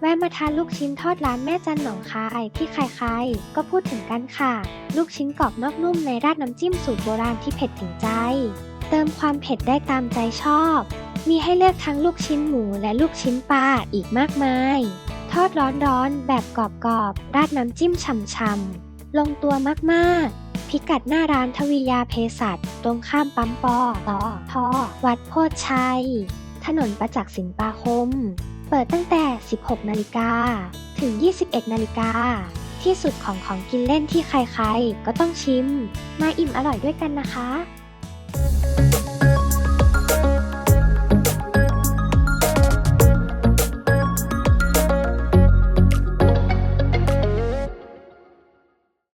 แวะมาทานลูกชิ้นทอดร้านแม่จันหนองคายที่ใครๆก็พูดถึงกันค่ะ ลูกชิ้นกรอบนอกนุ่มในราดน้ำจิ้มสูตรโบราณที่เผ็ดถึงใจ เติมความเผ็ดได้ตามใจชอบ มีให้เลือกทั้งลูกชิ้นหมูและลูกชิ้นปลาอีกมากมาย ทอดร้อนๆแบบกรอบๆราดน้ำจิ้มฉ่ำๆลงตัวมากๆพิกัดหน้าร้านทวียาเภสัชตรงข้ามปั๊มปอต่อทอวัดโพชชัย ถนนประจักษ์สินปาคม เปิดตั้งแต่ 16 นาฬิกา ถึง 21 นาฬิกา ที่สุดของของกินเล่นที่ใครๆ ก็ต้องชิม มาอิ่มอร่อยด้วยกันนะคะ